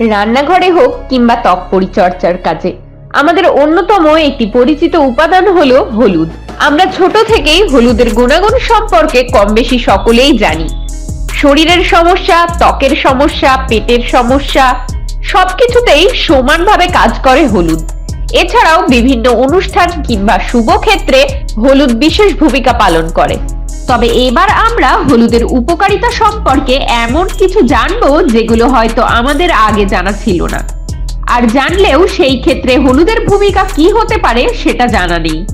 রান্নাঘরে হোক কিংবা ত্বক পরিচর্যার কাজে। আমাদের অন্যতম একটি পরিচিত উপাদান হলো হলুদ। আমরা ছোট থেকেই হলুদের গুণাগুণ সম্পর্কে কম বেশি সকলেই জানি। শরীরের সমস্যা, ত্বকের সমস্যা, পেটের সমস্যা, সবকিছুতেই সমানভাবে কাজ করে হলুদ। এছাড়াও বিভিন্ন অনুষ্ঠান কিংবা শুভ ক্ষেত্রে হলুদ বিশেষ ভূমিকা পালন করে। তবে এবার আমরা হলুদের উপকারিতা সম্পর্কে এমন কিছু জানব যেগুলো হয়তো আমাদের আগে জানা ছিল না। আর জানলেও সেই ক্ষেত্রে হলুদের ভূমিকা কি হতে পারে সেটা জানা নেই।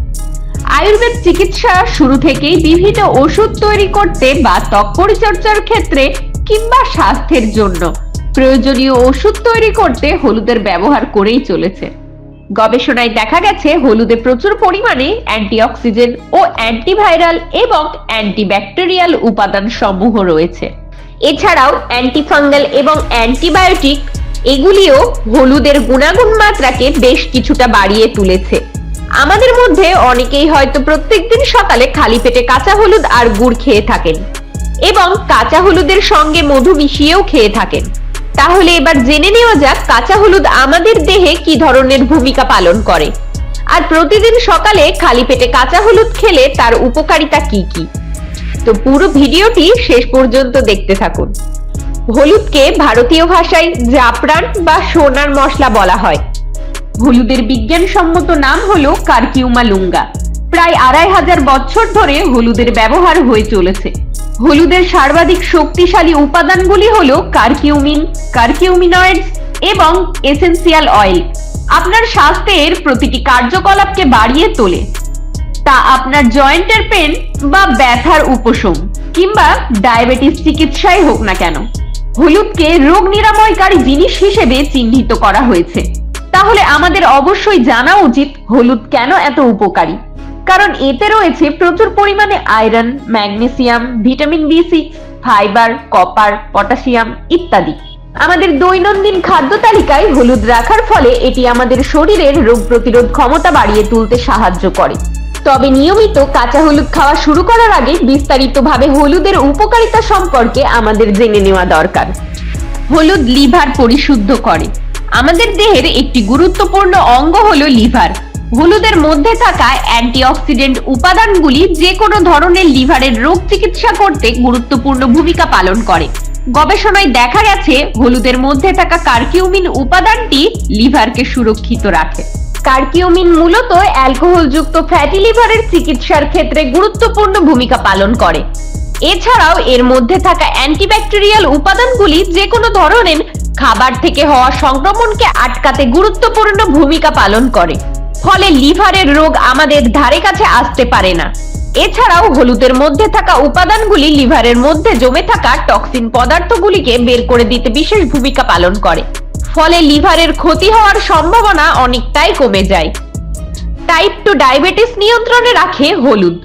আয়ুর্বেদ চিকিৎসা শুরু থেকেই বিভিন্ন ওষুধ তৈরি করতে বা ত্বক পরিচর্যার ক্ষেত্রে কিংবা স্বাস্থ্যের জন্য প্রয়োজনীয় ওষুধ তৈরি করতে হলুদের ব্যবহার করেই চলেছে। গবেষণায় দেখা গেছে, হলুদে প্রচুর পরিমাণে অ্যান্টিঅক্সিডেন্ট ও অ্যান্টিভাইরাল এবং অ্যান্টিব্যাকটেরিয়াল উপাদান সমূহ রয়েছে। এছাড়াও অ্যান্টিফাঙ্গাল এবং অ্যান্টিবায়োটিক, এগুলিও হলুদের গুণাগুণ মাত্রাকে বেশ কিছুটা বাড়িয়ে তুলেছে। আমাদের মধ্যে অনেকেই হয়তো প্রত্যেকদিন সকালে খালি পেটে কাঁচা হলুদ আর গুড় খেয়ে থাকেন এবং কাঁচা হলুদের সঙ্গে মধু মিশিয়েও খেয়ে থাকেন। তাহলে এবার জেনে নেওয়া যাক কাঁচা হলুদ আমাদের দেহে কি ধরনের ভূমিকা পালন করে। আর প্রতিদিন সকালে খালি পেটে কাঁচা হলুদ খেলে তার উপকারিতা কি কি? তো পুরো ভিডিওটি শেষ পর্যন্ত দেখতে থাকুন। হলুদকে ভারতীয় ভাষায় জাফরান বা সোনার মশলা বলা হয়। হলুদের বিজ্ঞানসম্মত নাম হলো কার্কিউমা লুঙ্গা। প্রায় আড়াই হাজার বছর ধরে হলুদের ব্যবহার হয়ে চলেছে। হলুদের সর্বাধিক শক্তিশালী উপাদানগুলি হল কার্কিউমিন কার্কিউমিনয়েডস এবং এসেন্সিয়াল অয়েল। আপনার স্বাস্থ্যের প্রতিটি কার্যকলাপকে বাড়িয়ে তোলে। তা আপনার জয়েন্টের পেন বা ব্যথার উপশম কিংবা ডায়াবেটিস চিকিৎসাই হোক না কেন। হলুদকে রোগ নিরাময়কারী জিনিস হিসেবে চিহ্নিত করা হয়েছে। তাহলে আমাদের অবশ্যই জানা উচিত হলুদ কেন এত উপকারী। কারণ এতে রয়েছে প্রচুর পরিমাণে iron, magnesium, vitamin B six fibre, copper, potassium ইত্যাদি। আমাদের দৈনন্দিন খাদ্য তালিকায় হলুদ রাখার ফলে এটি আমাদের শরীরের রোগ প্রতিরোধ ক্ষমতা বাড়িয়ে তুলতে সাহায্য করে। তবে নিয়মিত কাঁচা হলুদ খাওয়া শুরু করার আগে বিস্তারিতভাবে হলুদের উপকারিতা সম্পর্কে আমাদের জেনে নেওয়া দরকার। হলুদ লিভার পরিশুদ্ধ করে। আমাদের দেহের একটি গুরুত্বপূর্ণ অঙ্গ হলো লিভার। হলুদের মধ্যে থাকা অ্যান্টিঅক্সিডেন্ট উপাদানগুলি যে কোনো ধরনের লিভারের রোগ চিকিৎসা করতে গুরুত্বপূর্ণ ভূমিকা পালন করে। গবেষণায় দেখা গেছে, হলুদের মধ্যে থাকা কার্কিউমিন উপাদানটি লিভারকে সুরক্ষিত রাখে। কার্কিউমিন মূলত অ্যালকোহলযুক্ত ফ্যাটি লিভারের চিকিৎসার ক্ষেত্রে গুরুত্বপূর্ণ ভূমিকা পালন করে। এছাড়াও এর মধ্যে থাকা অ্যান্টিব্যাকটেরিয়াল উপাদানগুলি যে কোনো ধরনের খাবার থেকে হওয়া সংক্রমণকে আটকাতে গুরুত্বপূর্ণ ভূমিকা পালন করে। ফলে লিভারের রোগ আমাদের ধারে কাছে আসতে পারে না। এছাড়াও হলুদের মধ্যে থাকা উপাদানগুলি লিভারের মধ্যে জমে থাকা টক্সিন পদার্থগুলিকে বের করে দিতে বিশেষ ভূমিকা পালন করে। ফলে লিভারের ক্ষতি হওয়ার সম্ভাবনা অনেকটাই কমে যায়। টাইপ টু ডায়াবেটিস নিয়ন্ত্রণে রাখে হলুদ।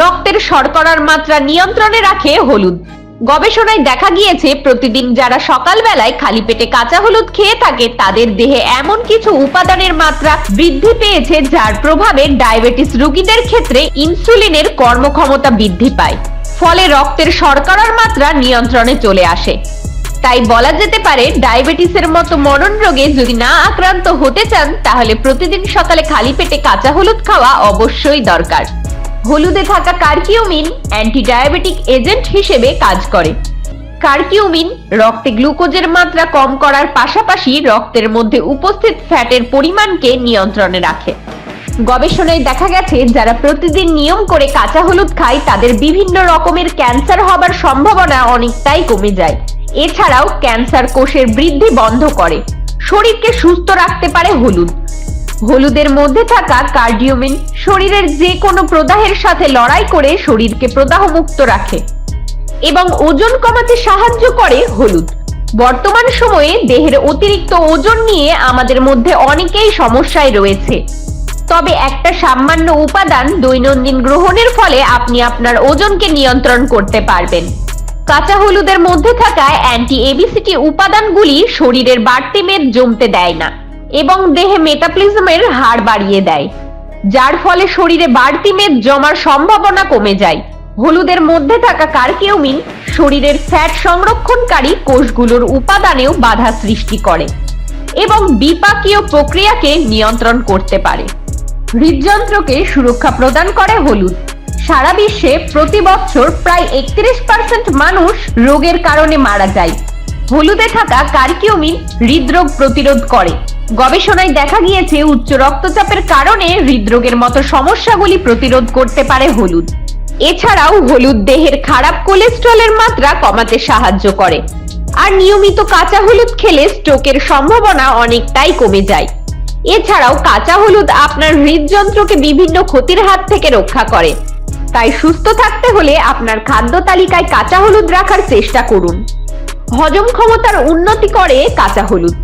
রক্তের শর্করার মাত্রা নিয়ন্ত্রণে রাখে হলুদ। গবেষণায় দেখা গিয়েছে, প্রতিদিন যারা সকালবেলায় খালি পেটে কাঁচা হলুদ খেয়ে থাকে, তাদের দেহে এমন কিছু উপাদানের মাত্রা বৃদ্ধি পেয়েছে, যার প্রভাবে ডায়াবেটিস রোগীদের ক্ষেত্রে ইনসুলিনের কর্মক্ষমতা বৃদ্ধি পায়। ফলে রক্তের শর্করার মাত্রা নিয়ন্ত্রণে চলে আসে। তাই বলা যেতে পারে, ডায়াবেটিসের মতো মরণ রোগে যদি না আক্রান্ত হতে চান, তাহলে প্রতিদিন সকালে খালি পেটে কাঁচা হলুদ খাওয়া অবশ্যই দরকার। হলুদে থাকা কার্কিউমিন অ্যান্টি ডায়াবেটিক এজেন্ট হিসেবে কাজ করে। কার্কিউমিন রক্তে গ্লুকোজের মাত্রা কম করার পাশাপাশি রক্তের মধ্যে উপস্থিত ফ্যাটের পরিমাণকে নিয়ন্ত্রণে রাখে। গবেষণায় দেখা গেছে, যারা প্রতিদিন নিয়ম করে কাঁচা হলুদ খায়, তাদের বিভিন্ন রকমের ক্যান্সার হবার সম্ভাবনা অনেকটাই কমে যায়। এছাড়াও ক্যান্সার কোষের বৃদ্ধি বন্ধ করে। শরীরকে সুস্থ রাখতে পারে হলুদ। হলুদের মধ্যে থাকা কার্ডিওমিন শরীরের যে কোনো প্রদাহের সাথে লড়াই করে শরীরকে প্রদাহ মুক্ত রাখে এবং ওজন কমাতে সাহায্য করে হলুদ। বর্তমান সময়ে দেহের অতিরিক্ত ওজন নিয়ে আমাদের মধ্যে অনেকেই সমস্যায় রয়েছে। তবে একটা সামান্য উপাদান দৈনন্দিন গ্রহণের ফলে আপনি আপনার ওজনকে নিয়ন্ত্রণ করতে পারবেন। কাঁচা হলুদের মধ্যে থাকা অ্যান্টি এবিসিটি উপাদানগুলি শরীরের বাড়তি মেদ জমতে দেয় না। এবং দেহে মেটাপ্লিজমের হার বাড়িয়ে দেয়, যার ফলে শরীরে বাড়তি মেদ জমার সম্ভাবনা কমে যায়। হলুদের মধ্যে থাকা কার্কিউমিন শরীরের ফ্যাট সংরক্ষণকারী কোষগুলোর উপাদানেও বাধা সৃষ্টি করে এবং বিপাকীয় প্রক্রিয়াকে নিয়ন্ত্রণ করতে পারে। হৃদযন্ত্রকে সুরক্ষা প্রদান করে হলুদ। সারা বিশ্বে প্রতি বছর প্রায় একত্রিশ পার্সেন্ট মানুষ রোগের কারণে মারা যায়। হলুদে থাকা কার্কিউমিন হৃদরোগ প্রতিরোধ করে। গবেষণায় দেখা গিয়েছে, উচ্চ রক্তচাপের কারণে হৃদরোগের মতো সমস্যাগুলি প্রতিরোধ করতে পারে হলুদ। এছাড়াও, হলুদ দেহের খারাপ কোলেস্ট্রলের মাত্রা কমাতে সাহায্য করে। আর নিয়মিত কাঁচা হলুদ খেলে স্ট্রোকের সম্ভাবনা অনেকটাই কমে যায়। এছাড়াও, কাঁচা হলুদ আপনার হৃদযন্ত্রকে বিভিন্ন ক্ষতির হাত থেকে রক্ষা করে। তাই সুস্থ থাকতে হলে আপনার খাদ্য তালিকায় কাঁচা হলুদ রাখার চেষ্টা করুন। হজম ক্ষমতার উন্নতি করে কাঁচা হলুদ।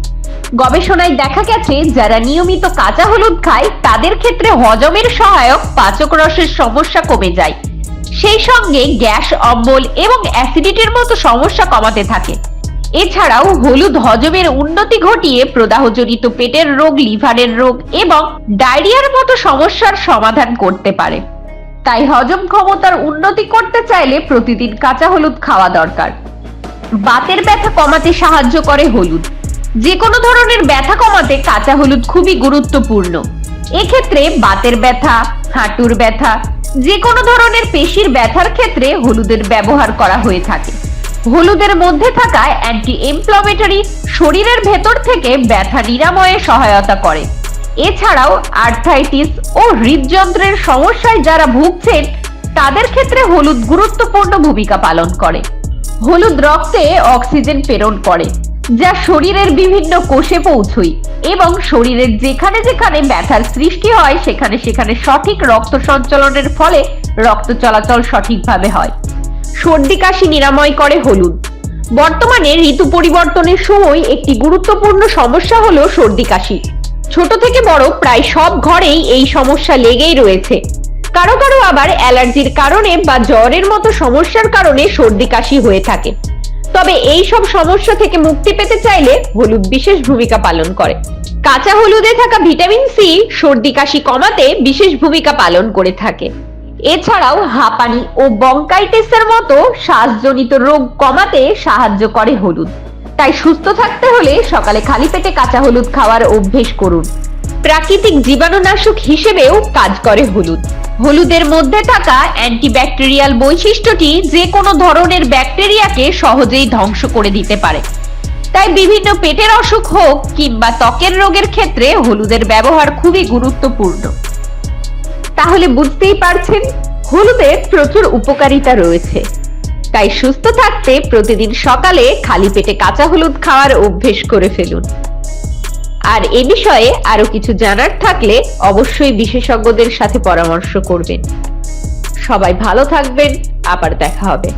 গবেষণায় দেখা গেছে, যারা নিয়মিত কাঁচা হলুদ খায়, তাদের ক্ষেত্রে হজমের সহায়ক পাচক রসের সমস্যা কমে যায়। সেই সঙ্গে গ্যাস, অম্বল এবং অ্যাসিডিটির মতো সমস্যা কমাতে থাকে। এছাড়াও হলুদ হজমের উন্নতি ঘটিয়ে প্রদাহজনিত পেটের রোগ, লিভারের রোগ এবং ডায়রিয়ার মতো সমস্যার সমাধান করতে পারে। তাই হজম ক্ষমতার উন্নতি করতে চাইলে প্রতিদিন কাঁচা হলুদ খাওয়া দরকার। বাতের ব্যথা কমাতে সাহায্য করে হলুদ। যে কোনো ধরনের ব্যথা কমাতে কাঁচা হলুদ খুবই গুরুত্বপূর্ণ। এক্ষেত্রে বাতের ব্যথা, হাঁটুর ব্যথা যে কোনো ধরনের পেশির ব্যথার ক্ষেত্রে হলুদের ব্যবহার করা হয়ে থাকে। হলুদের মধ্যে থাকা অ্যান্টি ইনফ্লামেটরি শরীরের ভেতর থেকে ব্যথা নিরাময়ে সহায়তা করে। এছাড়াও আর্থাইটিস ও হৃদযন্ত্রের সমস্যায় যারা ভুগছেন, তাদের ক্ষেত্রে হলুদ গুরুত্বপূর্ণ ভূমিকা পালন করে। হলুদ রক্তে অক্সিজেন প্রেরণ করে। যা শরীরের বিভিন্ন কোষে পৌঁছয় এবং শরীরের যেখানে যেখানে ব্যথার সৃষ্টি হয়, সেখানে সেখানে সঠিক রক্ত সঞ্চালনের ফলে রক্ত চলাচল সঠিকভাবে হয়। সর্দি কাশি নিরাময় করে হলুদ। বর্তমানে ঋতু পরিবর্তনের সময় একটি গুরুত্বপূর্ণ সমস্যা হলো সর্দি কাশি। ছোট থেকে বড় প্রায় সব ঘরেই এই সমস্যা লেগেই রয়েছে। কারও কারও আবার অ্যালার্জির কারণে বা জ্বরের মতো সমস্যার কারণে সর্দি কাশি হয়ে থাকে। তবে এই সব সমস্যা থেকে মুক্তি পেতে চাইলে হলুদ বিশেষ ভূমিকা পালন করে। কাঁচা হলুদে থাকা ভিটামিন সি সর্দি কাশি কমাতে বিশেষ ভূমিকা পালন করে থাকে। এছাড়াও হাঁপানি ও বঙ্কাইটিসের মতো শ্বাসজনিত রোগ কমাতে সাহায্য করে হলুদ। তাই সুস্থ থাকতে হলে সকালে খালি পেটে কাঁচা হলুদ খাওয়ার অভ্যেস করুন। প্রাকৃতিক জীবাণুনাশক হিসেবেও কাজ করে হলুদ। হলুদের মধ্যে থাকা অ্যান্টিব্যাকটেরিয়াল বৈশিষ্ট্যটি যে কোনো ধরনের ব্যাকটেরিয়াকে সহজেই ধ্বংস করে দিতে পারে। তাই বিভিন্ন পেটের অসুখ হোক কিংবা ত্বকের রোগের ক্ষেত্রে হলুদের ব্যবহার খুবই গুরুত্বপূর্ণ। তাহলে বুঝতেই পারছেন হলুদের প্রচুর উপকারিতা রয়েছে। তাই সুস্থ থাকতে প্রতিদিন সকালে খালি পেটে কাঁচা হলুদ খাওয়ার অভ্যেস করে ফেলুন। আর এ বিষয়ে আরও কিছু জানার থাকলে অবশ্যই বিশেষজ্ঞদের সাথে পরামর্শ করবেন। সবাই ভালো থাকবেন, আবার দেখা হবে।